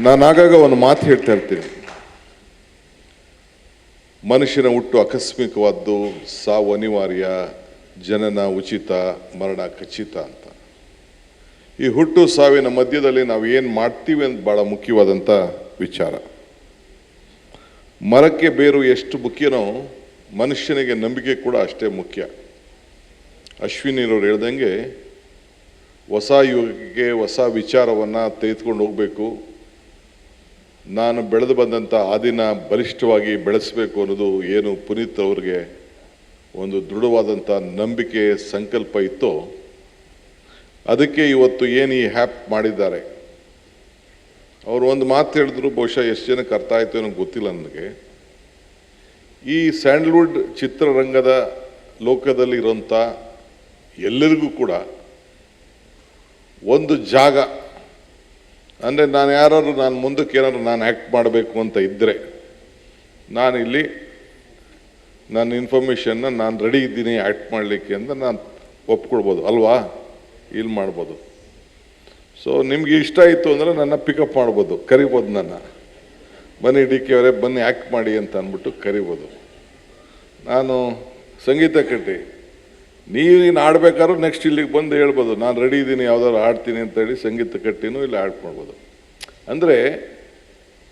ನಾನು ಆಗಾಗ ಒಂದು ಮಾತು ಹೇಳ್ತಾ ಇರ್ತೀನಿ. ಮನುಷ್ಯನ ಹುಟ್ಟು ಆಕಸ್ಮಿಕವಾದ್ದು ಸಾವು ಅನಿವಾರ್ಯ, ಜನನ ಉಚಿತ, ಮರಣ ಖಚಿತ ಅಂತ. ಈ ಹುಟ್ಟು ಸಾವಿನ ಮಧ್ಯದಲ್ಲಿ ನಾವು ಏನು ಮಾಡ್ತೀವಿ ಅಂತ ಭಾಳ ಮುಖ್ಯವಾದಂಥ ವಿಚಾರ. ಮರಕ್ಕೆ ಬೇರು ಎಷ್ಟು ಮುಖ್ಯನೋ ಮನುಷ್ಯನಿಗೆ ನಂಬಿಕೆ ಕೂಡ ಅಷ್ಟೇ ಮುಖ್ಯ. ಅಶ್ವಿನಿರವ್ರು ಹೇಳ್ದಂಗೆ, ಹೊಸ ಯುಗಕ್ಕೆ ಹೊಸ ವಿಚಾರವನ್ನು ತೆಗೆದುಕೊಂಡು ಹೋಗಬೇಕು. ನಾನು ಬೆಳೆದು ಬಂದಂಥ ಆ ದಿನ ಬಲಿಷ್ಠವಾಗಿ ಬೆಳೆಸಬೇಕು ಅನ್ನೋದು ಏನು ಪುನೀತ್ ಅವ್ರಿಗೆ ಒಂದು ದೃಢವಾದಂಥ ನಂಬಿಕೆ, ಸಂಕಲ್ಪ ಇತ್ತು, ಅದಕ್ಕೆ ಇವತ್ತು ಏನು ಈ ಹ್ಯಾಪ್ ಮಾಡಿದ್ದಾರೆ. ಅವರು ಒಂದು ಮಾತು ಹೇಳಿದ್ರು, ಬಹುಶಃ ಎಷ್ಟು ಜನಕ್ಕೆ ಅರ್ಥ ಆಯಿತು ಅನ್ನೋ ಗೊತ್ತಿಲ್ಲ ನನಗೆ. ಈ ಸ್ಯಾಂಡಲ್ವುಡ್ ಚಿತ್ರರಂಗದ ಲೋಕದಲ್ಲಿ ಎಲ್ಲರಿಗೂ ಕೂಡ ಒಂದು ಜಾಗ ಅಂದರೆ ನಾನು ಯಾರಾದರೂ ನಾನು ಮುಂದಕ್ಕೆ ಏನಾದ್ರು ನಾನು ಆ್ಯಕ್ಟ್ ಮಾಡಬೇಕು ಅಂತ ಇದ್ದರೆ ನಾನು ಇಲ್ಲಿ ನನ್ನ ಇನ್ಫಾರ್ಮೇಷನ್ನ ನಾನು ರೆಡಿ ಇದ್ದೀನಿ ಆ್ಯಕ್ಟ್ ಮಾಡಲಿಕ್ಕೆ ಅಂತ ನಾನು ಒಪ್ಕೊಳ್ಬೋದು, ಅಲ್ವಾ? ಇಲ್ಲಿ ಮಾಡ್ಬೋದು. ಸೊ ನಿಮ್ಗೆ ಇಷ್ಟ ಆಯಿತು ಅಂದರೆ ನನ್ನ ಪಿಕಪ್ ಮಾಡ್ಬೋದು, ಕರಿಬೋದು ನನ್ನ. ಬನ್ನಿ ಡಿ ಕೆ ಅವರೇ, ಬನ್ನಿ ಆ್ಯಕ್ಟ್ ಮಾಡಿ ಅಂತ ಅಂದ್ಬಿಟ್ಟು ಕರಿಬೋದು. ನಾನು ಸಂಗೀತ ಕಟ್ಟಿ ನೀವು ಇನ್ನು ಆಡ್ಬೇಕಾದ್ರೂ ನೆಕ್ಸ್ಟ್ ಇಲ್ಲಿಗೆ ಬಂದು ಹೇಳ್ಬೋದು, ನಾನು ರೆಡಿ ಇದ್ದೀನಿ, ಯಾವ್ದಾದ್ರು ಆಡ್ತೀನಿ ಅಂತೇಳಿ ಸಂಗೀತ ಕಟ್ಟಿನೂ ಇಲ್ಲಿ ಆಡ್ಕೊಳ್ಬೋದು ಅಂದರೆ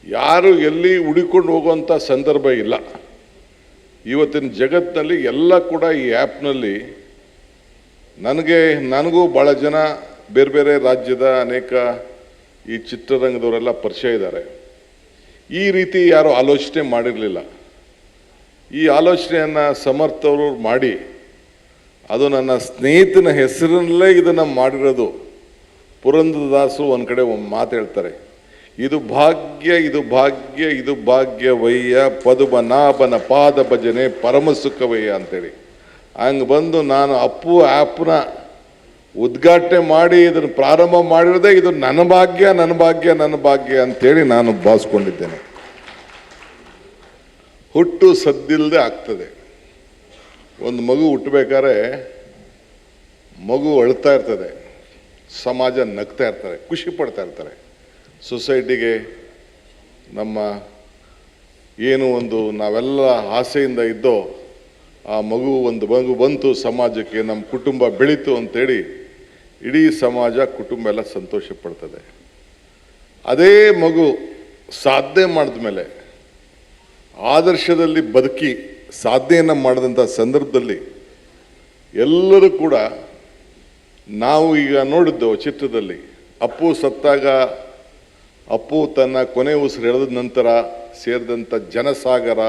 ಯಾರು ಎಲ್ಲಿ ಹುಡಿಕೊಂಡು ಹೋಗುವಂಥ ಸಂದರ್ಭ ಇಲ್ಲ. ಇವತ್ತಿನ ಜಗತ್ತಿನಲ್ಲಿ ಎಲ್ಲ ಕೂಡ ಈ ಆ್ಯಪ್ನಲ್ಲಿ ನನಗೆ, ನನಗೂ ಭಾಳ ಜನ ಬೇರೆ ಬೇರೆ ರಾಜ್ಯದ ಅನೇಕ ಈ ಚಿತ್ರರಂಗದವರೆಲ್ಲ ಪರಿಚಯ ಇದ್ದಾರೆ. ಈ ರೀತಿ ಯಾರು ಆಲೋಚನೆ ಮಾಡಿರಲಿಲ್ಲ. ಈ ಆಲೋಚನೆಯನ್ನು ಸಮರ್ಥವರು ಮಾಡಿ ಅದು ನನ್ನ ಸ್ನೇಹಿತನ ಹೆಸರಿನಲ್ಲೇ ಇದನ್ನು ಮಾಡಿರೋದು. ಪುರಂದರದಾಸರು ಒಂದು ಕಡೆ ಒಂದು ಮಾತು ಹೇಳ್ತಾರೆ. ಇದು ಭಾಗ್ಯ ಇದು ಭಾಗ್ಯ, ಇದು ಭಾಗ್ಯವಯ್ಯ, ಪದುಮನಾಭನ ಪಾದ ಭಜನೆ, ಪರಮ ಸುಖವಯ್ಯ ಅಂತೇಳಿ. ಹಂಗೆ ಬಂದು ನಾನು ಅಪ್ಪು ಆ್ಯಪ್ನ ಉದ್ಘಾಟನೆ ಮಾಡಿ ಇದನ್ನು ಪ್ರಾರಂಭ ಮಾಡಿರೋದೇ ಇದು ನನ್ನ ಭಾಗ್ಯ ನನ್ನ ಭಾಗ್ಯ ನನ್ನ ಭಾಗ್ಯ ಅಂತೇಳಿ ನಾನು ಭಾವಿಸ್ಕೊಂಡಿದ್ದೇನೆ. ಹುಟ್ಟು ಸದ್ದಿಲ್ಲದೆ ಆಗ್ತದೆ. ಒಂದು ಮಗು ಹುಟ್ಟಬೇಕಾದ್ರೆ ಮಗು ಅಳ್ತಾ ಇರ್ತದೆ, ಸಮಾಜ ನಗ್ತಾ ಇರ್ತಾರೆ ಖುಷಿ ಪಡ್ತಾ ಇರ್ತಾರೆ. ಸೊಸೈಟಿಗೆ ನಮ್ಮ ಏನು ಒಂದು ನಾವೆಲ್ಲ ಆಸೆಯಿಂದ ಇದ್ದೋ ಆ ಮಗು ಒಂದು ಮಗು ಬಂತು, ಸಮಾಜಕ್ಕೆ ನಮ್ಮ ಕುಟುಂಬ ಬೆಳೀತು ಅಂತೇಳಿ ಇಡೀ ಸಮಾಜ ಕುಟುಂಬ ಎಲ್ಲ ಸಂತೋಷ ಪಡ್ತದೆ. ಅದೇ ಮಗು ಸಾಧನೆ ಮಾಡಿದ್ಮೇಲೆ ಆದರ್ಶದಲ್ಲಿ ಬದುಕಿ ಸಾಧನೆಯನ್ನು ಮಾಡಿದಂಥ ಸಂದರ್ಭದಲ್ಲಿ ಎಲ್ಲರೂ ಕೂಡ ನಾವು ಈಗ ನೋಡಿದ್ದು ಚಿತ್ರದಲ್ಲಿ ಅಪ್ಪು ಸತ್ತಾಗ ಅಪ್ಪು ತನ್ನ ಕೊನೆ ಉಸಿರು ಎಳೆದ ನಂತರ ಸೇರಿದಂಥ ಜನಸಾಗರ,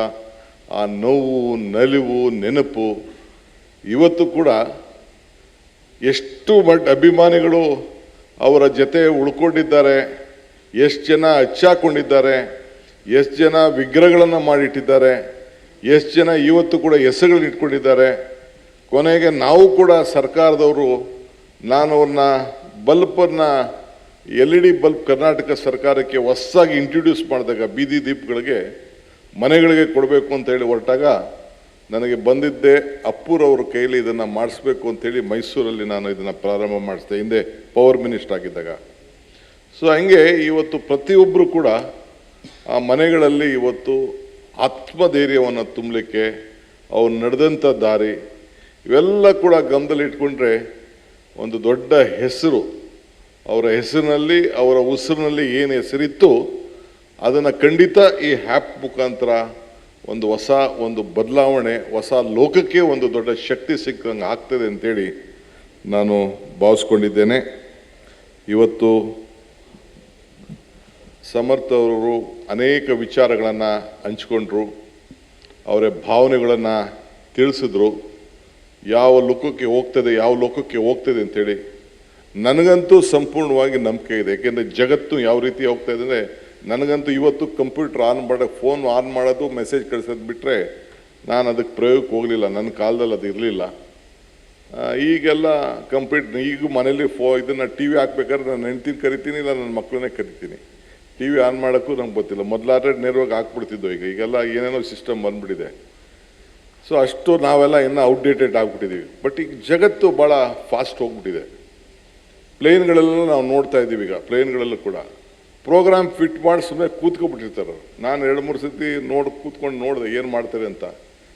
ಆ ನೋವು, ನಲಿವು, ನೆನಪು, ಇವತ್ತು ಕೂಡ ಎಷ್ಟು ಮಟ್ ಅಭಿಮಾನಿಗಳು ಅವರ ಜೊತೆ ಉಳ್ಕೊಂಡಿದ್ದಾರೆ, ಎಷ್ಟು ಜನ ಹಚ್ಚಾಕೊಂಡಿದ್ದಾರೆ ಎಷ್ಟು ಜನ ವಿಗ್ರಹಗಳನ್ನು ಮಾಡಿಟ್ಟಿದ್ದಾರೆ. ಎಷ್ಟು ಜನ ಇವತ್ತು ಕೂಡ ಹೆಸರುಗಳನ್ನ ಇಟ್ಕೊಂಡಿದ್ದಾರೆ. ಕೊನೆಗೆ ನಾವು ಕೂಡ ಸರ್ಕಾರದವರು, ನಾನು ಅವ್ರನ್ನ, ಬಲ್ಪನ್ನು, L E D bulb Karnataka ಸರ್ಕಾರಕ್ಕೆ ಹೊಸದಾಗಿ ಇಂಟ್ರೊಡ್ಯೂಸ್ ಮಾಡಿದಾಗ ಬೀದಿ ದೀಪಗಳಿಗೆ ಮನೆಗಳಿಗೆ ಕೊಡಬೇಕು ಅಂತ ಹೇಳಿ ಹೊರಟಾಗ ನನಗೆ ಬಂದಿದ್ದೆ. ಅಪ್ಪುರವ್ರ ಕೈಲಿ ಇದನ್ನು ಮಾಡಿಸ್ಬೇಕು ಅಂತೇಳಿ ಮೈಸೂರಲ್ಲಿ ನಾನು ಇದನ್ನು ಪ್ರಾರಂಭ ಮಾಡಿಸಿದೆ, ಹಿಂದೆ ಪವರ್ ಮಿನಿಸ್ಟರ್ ಆಗಿದ್ದಾಗ. ಸೊ ಹಂಗೆ ಇವತ್ತು ಪ್ರತಿಯೊಬ್ಬರು ಕೂಡ ಆ ಮನೆಗಳಲ್ಲಿ ಇವತ್ತು ಆತ್ಮಧೈರ್ಯವನ್ನು ತುಂಬಲಿಕ್ಕೆ ಅವ್ರು ನಡೆದಂಥ ದಾರಿ ಇವೆಲ್ಲ ಕೂಡ ಗಮನದಲ್ಲಿ ಇಟ್ಕೊಂಡ್ರೆ ಒಂದು ದೊಡ್ಡ ಹೆಸರು. ಅವರ ಹೆಸರಿನಲ್ಲಿ, ಅವರ ಉಸಿರಿನಲ್ಲಿ ಏನು ಹೆಸರಿತ್ತು ಅದನ್ನು ಖಂಡಿತ ಈ ಹ್ಯಾಪ್ ಮುಖಾಂತರ ಒಂದು ಹೊಸ ಒಂದು ಬದಲಾವಣೆ, ಹೊಸ ಲೋಕಕ್ಕೆ ಒಂದು ದೊಡ್ಡ ಶಕ್ತಿ ಸಿಕ್ಕಂಗೆ ಆಗ್ತದೆ ಅಂತೇಳಿ ನಾನು ಭಾವಿಸ್ಕೊಂಡಿದ್ದೇನೆ. ಇವತ್ತು ಸಮರ್ಥ ಅವರು ಅನೇಕ ವಿಚಾರಗಳನ್ನು ಹಂಚ್ಕೊಂಡ್ರು, ಅವರ ಭಾವನೆಗಳನ್ನು ತಿಳಿಸಿದ್ರು. ಯಾವ ಲೋಕಕ್ಕೆ ಹೋಗ್ತದೆ, ಯಾವ ಲೋಕಕ್ಕೆ ಹೋಗ್ತದೆ ಅಂಥೇಳಿ ನನಗಂತೂ ಸಂಪೂರ್ಣವಾಗಿ ನಂಬಿಕೆ ಇದೆ. ಯಾಕೆಂದರೆ ಜಗತ್ತು ಯಾವ ರೀತಿ ಹೋಗ್ತಾ ಇದೆ ಅಂದರೆ ನನಗಂತೂ ಇವತ್ತು ಕಂಪ್ಯೂಟರ್ ಆನ್ ಮಾಡೋ, ಫೋನ್ ಆನ್ ಮಾಡೋದು, ಮೆಸೇಜ್ ಕಳಿಸೋದು ಬಿಟ್ಟರೆ ನಾನು ಅದಕ್ಕೆ ಪ್ರಯೋಗಕ್ಕೆ ಹೋಗಲಿಲ್ಲ. ನನ್ನ ಕಾಲದಲ್ಲಿ ಅದು ಇರಲಿಲ್ಲ. ಈಗೆಲ್ಲ ಕಂಪ್ಯೂಟ್ ಈಗ ಮನೇಲಿ ಫೋ, ಇದನ್ನು ಟಿ ವಿ ಹಾಕ್ಬೇಕಾದ್ರೆ ನಾನು ಹೆಂಡ್ತಿನ ಕರಿತೀನಿ, ಇಲ್ಲ ನನ್ನ ಮಕ್ಕಳನ್ನೇ ಕರಿತೀನಿ. ಟಿ ವಿ ಆನ್ ಮಾಡೋಕ್ಕೂ ನಂಗೆ ಗೊತ್ತಿಲ್ಲ. ಮೊದಲಾದ್ರೆ ನೇರವಾಗಿ ಹಾಕ್ಬಿಡ್ತಿದ್ದೋ ಈಗ. ಈಗೆಲ್ಲ ಏನೇನೋ ಸಿಸ್ಟಮ್ ಬಂದ್ಬಿಟ್ಟಿದೆ. ಸೊ ಅಷ್ಟು ನಾವೆಲ್ಲ ಇನ್ನೂ ಔಟ್ಡೇಟೆಡ್ ಆಗಿಬಿಟ್ಟಿದ್ದೀವಿ ಬಟ್ ಈಗ ಜಗತ್ತು ಭಾಳ ಫಾಸ್ಟ್ ಹೋಗ್ಬಿಟ್ಟಿದೆ. ಪ್ಲೇನ್ಗಳೆಲ್ಲ ನಾವು ನೋಡ್ತಾ ಇದ್ದೀವಿ ಈಗ. ಪ್ಲೇನ್ಗಳಲ್ಲೂ ಕೂಡ. ಪ್ರೋಗ್ರಾಮ್ ಫಿಟ್ ಮಾಡಿ ಸುಮ್ಮನೆ ಕೂತ್ಕೊಬಿಟ್ಟಿರ್ತಾರೆ ನಾನು ಎರಡು ಮೂರು ಸತಿ ನೋಡಿ ಕೂತ್ಕೊಂಡು ನೋಡಿದೆ ಏನು ಮಾಡ್ತಾರೆ ಅಂತ.